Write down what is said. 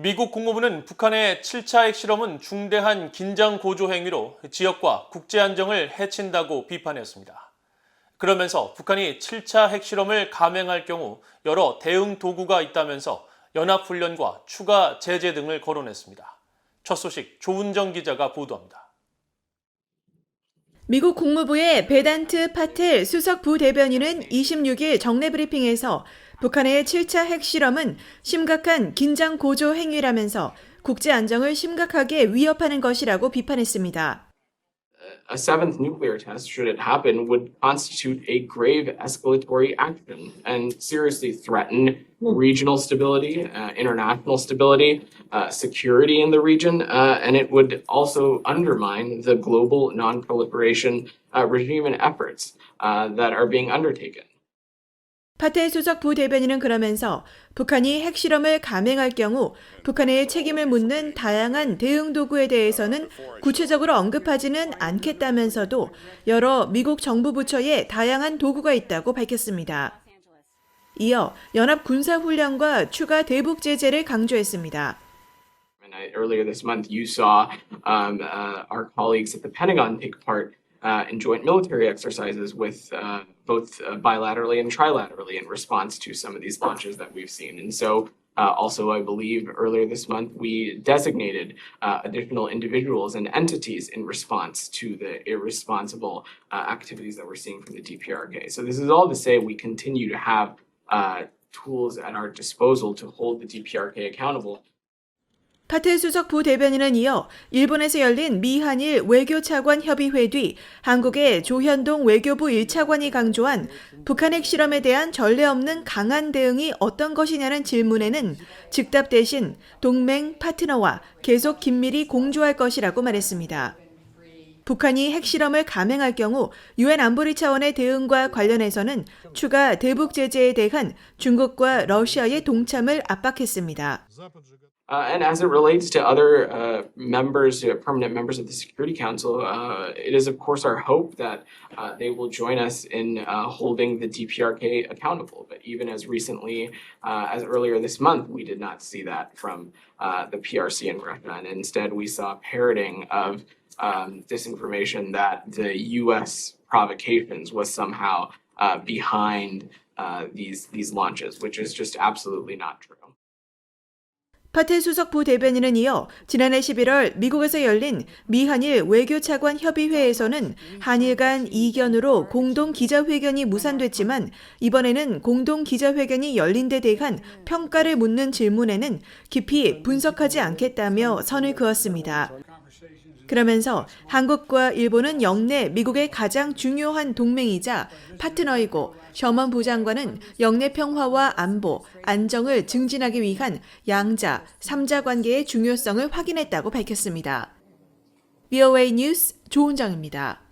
미국 국무부는 북한의 7차 핵실험은 중대한 긴장 고조 행위로 지역과 국제 안정을 해친다고 비판했습니다. 그러면서 북한이 7차 핵실험을 감행할 경우 여러 대응 도구가 있다면서 연합훈련과 추가 제재 등을 거론했습니다. 첫 소식 조은정 기자가 보도합니다. 미국 국무부의 베단트 파텔 수석 부대변인은 26일 정례 브리핑에서 북한의 7차 핵실험은 심각한 긴장 고조 행위라면서 국제 안정을 심각하게 위협하는 것이라고 비판했습니다. A seventh nuclear test, should it happen, would constitute a grave escalatory action and seriously threaten regional stability, uh, international stability, uh, security in the region, uh, and it would also undermine the global non-proliferation uh, regime and efforts uh, that are being undertaken. 파텔 수석 부대변인은 그러면서 북한이 핵실험을 감행할 경우 북한의 책임을 묻는 다양한 대응 도구에 대해서는 구체적으로 언급하지는 않겠다면서도 여러 미국 정부 부처에 다양한 도구가 있다고 밝혔습니다. 이어 연합 군사 훈련과 추가 대북 제재를 강조했습니다. Earlier this month, you saw um, uh, our colleagues at the Pentagon take part uh, in joint military exercises with uh, both uh, bilaterally and trilaterally in response to some of these launches that we've seen. And so, uh, also, I believe earlier this month, we designated uh, additional individuals and entities in response to the irresponsible uh, activities that we're seeing from the DPRK. So, this is all to say we continue to have tools at our disposal to hold the DPRK accountable. 파텔 수석 부대변인은 이어 일본에서 열린 미한일 외교차관 협의회 뒤 한국의 조현동 외교부 1차관이 강조한 북한 핵실험에 대한 전례 없는 강한 대응이 어떤 것이냐는 질문에는 즉답 대신 동맹 파트너와 계속 긴밀히 공조할 것이라고 말했습니다. 북한이 핵실험을 감행할 경우 유엔 안보리 차원의 대응과 관련해서는 추가 대북 제재에 대한 중국과 러시아의 동참을 압박했습니다. Uh, and as it relates to other uh, members, uh, permanent members of the Security Council, uh, it is of course our hope that uh, they will join us in uh, holding the DPRK accountable. But even as recently uh, as earlier this month, we did not see that from uh, the PRC in Russia, and instead we saw parroting of um, disinformation that the U.S. provocations was somehow uh, behind uh, these these launches, which is just absolutely not true. 파텔 수석 부대변인은 이어 지난해 11월 미국에서 열린 미한일 외교차관 협의회에서는 한일 간 이견으로 공동 기자회견이 무산됐지만 이번에는 공동 기자회견이 열린 데 대한 평가를 묻는 질문에는 깊이 분석하지 않겠다며 선을 그었습니다. 그러면서 한국과 일본은 영내 미국의 가장 중요한 동맹이자 파트너이고 셔먼 부장관은 영내 평화와 안보, 안정을 증진하기 위한 양자, 삼자 관계의 중요성을 확인했다고 밝혔습니다. VOA 뉴스 조은정입니다.